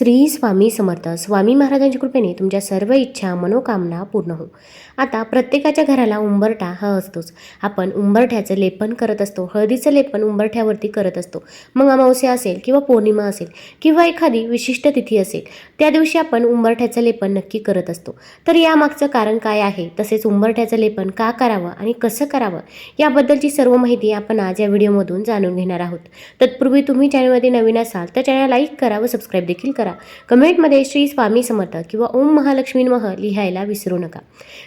श्री स्वामी समर्थ. स्वामी महाराजांच्या कृपेने तुमच्या सर्व इच्छा मनोकामना पूर्ण हो. आता प्रत्येकाच्या घराला उंबरठा हा असतोच. आपण उंबरठ्याचं लेपन करत असतो हळदीचं लेपन उंबरठ्यावरती करत असतो. मग अमावस्या असेल किंवा पौर्णिमा असेल किंवा एखादी विशिष्ट तिथी असेल त्या दिवशी आपण उंबरठ्याचं लेपन नक्की करत असतो. तर यामागचं कारण काय आहे? तसेच उंबरठ्याचं लेपन का करावं आणि कसं करावं? याबद्दलची सर्व माहिती आपण आज या व्हिडिओमधून जाणून घेणार आहोत. तत्पूर्वी तुम्ही चॅनलमध्ये नवीन असाल तर चॅनल लाईक करा व सबस्क्राईब देखील करा. कमेंटमध्ये श्री स्वामी समर्थ किंवा ओम महालक्ष्मी मह लिहायला विसरू नका.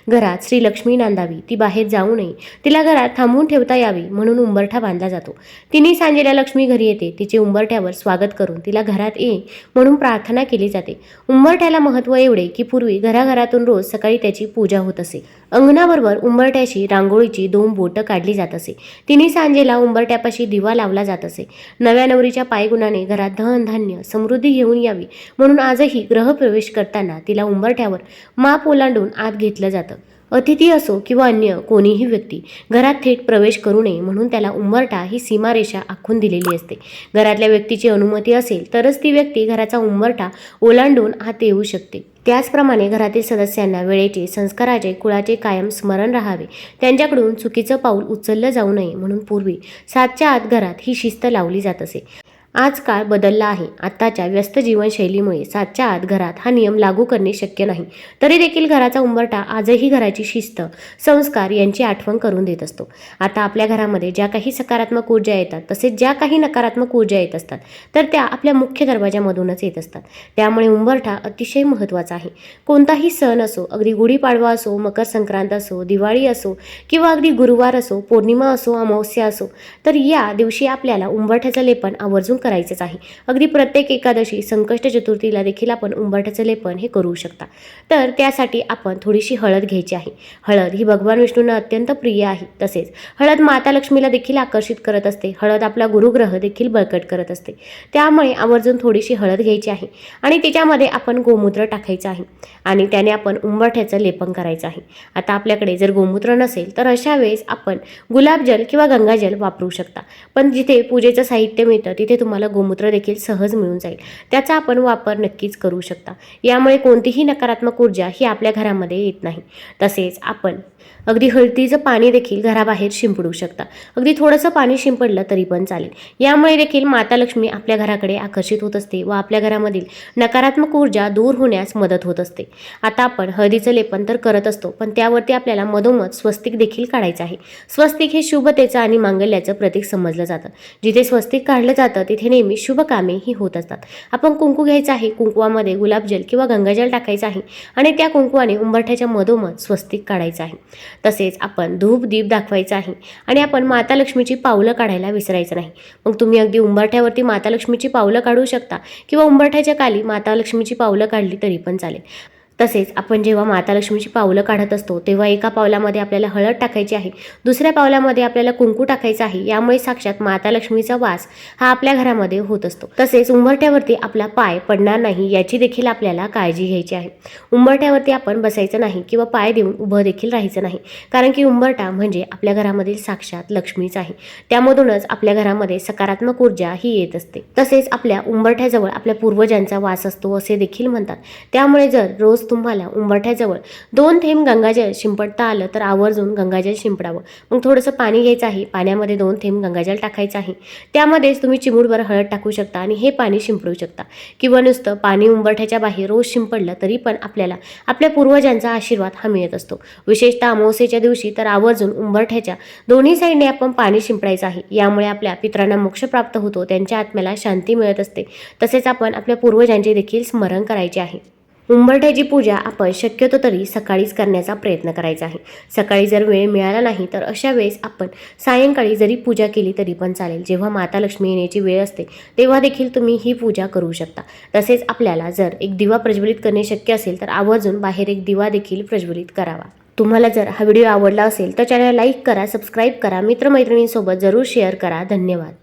घरात श्री लक्ष्मी नांदावी ती बाहेर जाऊ नये. तिला घरात थांबवून ठेवता यावी म्हणून उंबरठा बांधला जातो. तिन्ही सांजेला लक्ष्मी घरी येते. तिचे उंबरठ्यावर स्वागत करून तिला घरात ये म्हणून प्रार्थना केली जाते. उंबरठ्याला महत्त्व एवढे की पूर्वी घराघरातून रोज सकाळी त्याची पूजा होत असे. अंगणाबरोबर उंबरठ्याशी रांगोळीची दोन बोटं काढली जात असे. तिन्ही सांजेला उंबरठ्यापाशी दिवा लावला जात असे. नव्या नवरीच्या पायगुणाने घरात धन धान्य समृद्धी घेऊन यावी. म्हणून आजही ग्रहप्रवेश करताना तिला उंबरठ्यावर माप ओलांडून आत घेतलं जातं. अतिथी असो किंवा अन्य कोणीही व्यक्ती घरात थेट प्रवेश करू नये म्हणून त्याला उंबरठा ही सीमारेषा आखून दिलेली असते. घरातल्या व्यक्तीची अनुमती असेल तरच ती व्यक्ती घराचा उंबरठा ओलांडून आत येऊ शकते. त्याचप्रमाणे घरातील सदस्यांना वेळेचे संस्काराचे कुळाचे कायम स्मरण राहावे. त्यांच्याकडून चुकीचं पाऊल उचललं जाऊ नये म्हणून पूर्वी सातच्या आत घरात ही शिस्त लावली जात असे. आज काळ बदलला आहे. आत्ताच्या व्यस्त जीवनशैलीमुळे सातच्या आत घरात हा नियम लागू करणे शक्य नाही. तरी देखील घराचा उंबरठा आजही घराची शिस्त संस्कार यांची आठवण करून देत असतो. आता आपल्या घरामध्ये ज्या काही सकारात्मक ऊर्जा येतात तसेच ज्या काही नकारात्मक ऊर्जा येत असतात तर त्या आपल्या मुख्य दरवाजामधूनच येत असतात. त्यामुळे उंबरठा अतिशय महत्त्वाचा आहे. कोणताही सण असो अगदी गुढीपाडवा असो मकर संक्रांत असो दिवाळी असो किंवा अगदी गुरुवार असो पौर्णिमा असो अमावस्या असो तर या दिवशी आपल्याला उंबरठ्याचं लेपन आवर्जून करायचंच आहे. अगदी प्रत्येक एकादशी संकष्ट चतुर्थीला देखील आपण उंबरठ्याचं लेपन हे करू शकता. तर त्यासाठी आपण थोडीशी हळद घ्यायची आहे. हळद ही भगवान विष्णूंना अत्यंत प्रिय आहे. तसेच हळद माता लक्ष्मीला देखील आकर्षित करत असते. हळद आपला गुरुग्रह देखील बळकट करत असते. त्यामुळे आवर्जून थोडीशी हळद घ्यायची आहे आणि त्याच्यामध्ये आपण गोमूत्र टाकायचं आहे आणि त्याने आपण उंबरठ्याचं लेपन करायचं आहे. आता आपल्याकडे जर गोमूत्र नसेल तर अशा वेळेस आपण गुलाबजल किंवा गंगाजल वापरू शकता. पण जिथे पूजेचं साहित्य मिळतं तिथे तुम्हाला गोमूत्र देखील सहज मिळून जाईल. त्याचा आपण वापर नक्कीच करू शकता. यामुळे कोणतीही नकारात्मक ऊर्जा ही आपल्या घरामध्ये येत नाही. तसेच आपण अगदी हळदीचं पाणी देखील घराबाहेर शिंपडू शकता. अगदी थोडंसं पाणी शिंपडलं तरी पण चालेल. यामुळे देखील माता लक्ष्मी आपल्या घराकडे आकर्षित होत असते व आपल्या घरामधील नकारात्मक ऊर्जा दूर होण्यास मदत होत असते. आता आपण हळदीचं लेपन तर करत असतो पण त्यावरती आपल्याला मधोमध स्वस्तिक देखील काढायचं आहे. स्वस्तिक हे शुभतेचं आणि मांगल्याचं प्रतीक समजलं जातं. जिथे स्वस्तिक काढलं जातं तिथे नेहमी शुभ कामे ही होत असतात. आपण कुंकू घ्यायचं आहे कुंकुवामध्ये गुलाबजल किंवा गंगाजल टाकायचं आहे आणि त्या कुंकुवाने उंबरठ्याच्या मधोमध स्वस्तिक काढायचं आहे. तसेच आपण धूप दीप दाखवायचा आहे आणि आपण माता लक्ष्मीची पावलं काढायला विसरायचं नाही. मग तुम्ही अगदी उंबरठ्यावरती माता लक्ष्मीची पावलं काढू शकता किंवा उंबरठ्याच्या काली माता लक्ष्मीची पावलं काढली तरी पण चालेल. तसेच आपण जेव्हा माता लक्ष्मीची पावलं काढत असतो तेव्हा एका पावलामध्ये आपल्याला हळद टाकायची आहे दुसऱ्या पावलामध्ये आपल्याला कुंकू टाकायचं आहे यामुळे साक्षात माता लक्ष्मीचा वास हा आपल्या घरामध्ये होत असतो. तसेच उंबरठ्यावरती आपला पाय पडणार नाही याची देखील आपल्याला काळजी घ्यायची आहे. उंबरठ्यावरती आपण बसायचं नाही किंवा पाय देऊन उभं देखील राहायचं नाही कारण की उंबरठा म्हणजे आपल्या घरामधील साक्षात लक्ष्मीच आहे. त्यामधूनच आपल्या घरामध्ये सकारात्मक ऊर्जा ही येत असते. तसेच आपल्या उंबरठ्याजवळ आपल्या पूर्वजांचा वास असतो असे देखील म्हणतात. त्यामुळे जर रोज तुम्हाला उंबरठ्याजवळ दोन थेंब गंगाजल शिंपडता आलं तर आवर्जून गंगाजल शिंपडावं. मग थोडंसं पाणी घ्यायचं आहे. पाण्यामध्ये दोन थेंब गंगाजल टाकायचं आहे. त्यामध्येच तुम्ही चिमूटभर हळद टाकू शकता आणि हे पाणी शिंपडू शकता. किंवा नुसतं पाणी उंबरठ्याच्या बाहेर रोज शिंपडलं तरी पण आपल्याला आपल्या पूर्वजांचा आशीर्वाद हा मिळत असतो. विशेषतः अमावस्येच्या दिवशी तर आवर्जून उंबरठ्याच्या दोन्ही साईडने आपण पाणी शिंपडायचं आहे. यामुळे आपल्या पित्रांना मोक्ष प्राप्त होतो. त्यांच्या आत्म्याला शांती मिळत असते. तसेच आपण आपल्या पूर्वजांचे देखील स्मरण करायचे आहे. उंबरठ्याची पूजा आपण शक्यतो तरी सकाळीच करण्याचा प्रयत्न करायचा आहे. सकाळी जर वेळ मिळाला नाही तर अशा वेळेस आपण सायंकाळी जरी पूजा केली तरी पण चालेल. जेव्हा माता लक्ष्मी येण्याची वेळ असते तेव्हा देखील तुम्ही ही पूजा करू शकता. तसेच आपल्याला जर एक दिवा प्रज्वलित करणे शक्य असेल तर आवर्जून बाहेर एक दिवा देखील प्रज्वलित करावा. तुम्हाला जर हा व्हिडिओ आवडला असेल तर चॅनल लाईक करा सबस्क्राईब करा मित्रमैत्रिणींसोबत जरूर शेअर करा. धन्यवाद.